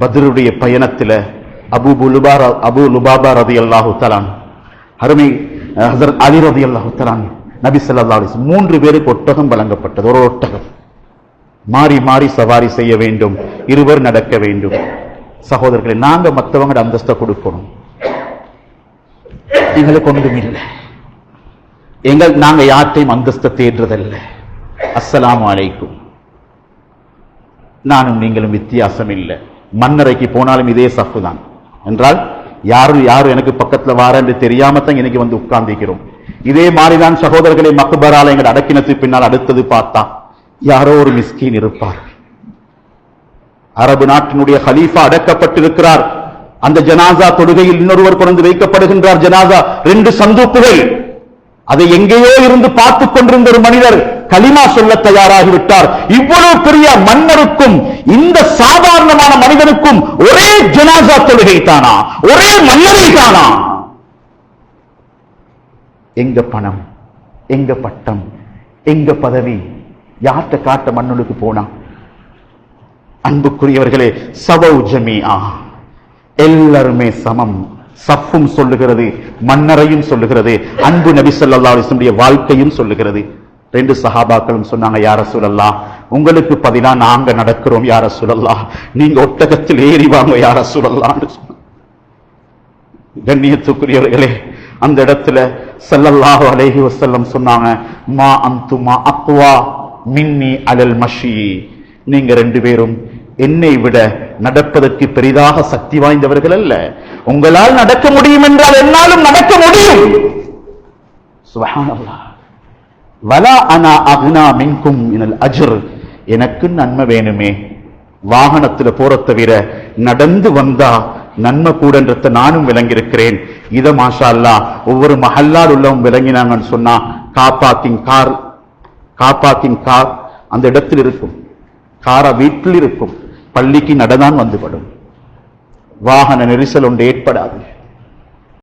பத்ருடைய பயணத்துல அபு லுபா அபு லுபாபா ரதி அல்லாஹு தலான் அருமை ஹசரத் அலி ரதி அல்லாஹு தலான் நபி சல்லா அலிஸ் மூன்று பேருக்கு ஒட்டகம் வழங்கப்பட்டது. ஒரு ஒட்டகம். மாறி மாறி சவாரி செய்ய வேண்டும். இருவர் நடக்க வேண்டும். சகோதரர்களை நாங்க மற்றவங்க அந்தஸ்தை கொடுக்கணும். எங்களுக்கு ஒன்றும் இல்லை. எங்கள் நாங்க யார்ட்டையும் அந்தஸ்தை தேடுறதில்லை. அஸ்ஸலாமு அலைக்கும். நானும் நீங்களும் வித்தியாசம் இல்லை. மண்ணறைக்கு போனாலும் இதே சஃப்பு தான். என்றால் யாரும் யாரும் எனக்கு பக்கத்துல வார என்று தெரியாம தான் இன்னைக்கு வந்து உட்கார்ந்திருக்கிறோம். இதே மாதிரிதான் சகோதரர்களை மக்பரால எங்கள் அடக்கினத்துக்கு பின்னால் அடுத்தது பார்த்தா யாரோ ஒரு மிஸ்கின் இருப்பார். அரபு நாட்டினுடைய ஹலீஃபா அடக்கப்பட்டிருக்கிறார். அந்த ஜனாசா தொழுகையில் இன்னொருவர் கொண்டு வைக்கப்படுகின்றார். ஜனாசா ரெண்டு சந்தூப்புகள் அதை எங்கேயோ இருந்து பார்த்துக் கொண்டிருந்த ஒரு மனிதர் கலிமா சொல்ல தயாராகிவிட்டார் இவ்வளவு பெரிய மன்னருக்கும் இந்த சாதாரணமான மனிதனுக்கும் ஒரே ஜனாசா தொழுகை தானா? ஒரே மன்னரை தானா? எங்க பணம்? எங்க பட்டம்? எங்க பதவி? யார்கிட்ட காட்ட மன்னனுக்கு போனா? அன்புக்குரியவர்களே சவௌ ஜமியா எல்லாருமே சமம். சஃப்பும் சொல்லுகிறது மன்னரையும் சொல்லுகிறது அன்பு நபி ஸல்லல்லாஹு வாழ்க்கையும் சொல்லுகிறது. ரெண்டு சஹாபாக்களும் சொன்னாங்க யார சொல்லலாம் உங்களுக்கு பதிலாக நாங்க நடக்கிறோம் யார சூழல்லா நீங்க ஒட்டகத்தில் ஏறி வாங்க யார சூழல்லான்னு சொன்ன கண்ணியத்துக்குரியவர்களே அந்த இடத்துல ஸல்லல்லாஹு அலைஹி செல்லம் சொன்னாங்க மா அந்துமா அக்வா மின்னி அலல் மஷி. நீங்க ரெண்டு பேரும் என்னை விட நடப்பதற்கு பெரிதாக சக்தி வாய்ந்தவர்கள் அல்ல. உங்களால் நடக்க முடியும் என்றால் என்னாலும் நடக்க முடியும். சுபஹானல்லாஹ். வலா அனா அகுனா மின்கும் மினல் அஜர். எனக்கு நன்மை வேணுமே. வாகனத்துல போற தவிர நடந்து வந்தா நன்மை கூடன்றத நானும் விளங்கியிருக்கிறேன். இத மாஷா ஒவ்வொரு மஹல்லால் உள்ளவும் விளங்கினாங்கன்னு சொன்னா காப்பாத்தின் கார் காப்பாத்தின் கார் அந்த இடத்தில் இருக்கும். காரா வீட்டில் இருக்கும். பள்ளிக்கு நடதான் வந்துபடும் வாகன நெரிசல் ஒன்று ஏற்படாது.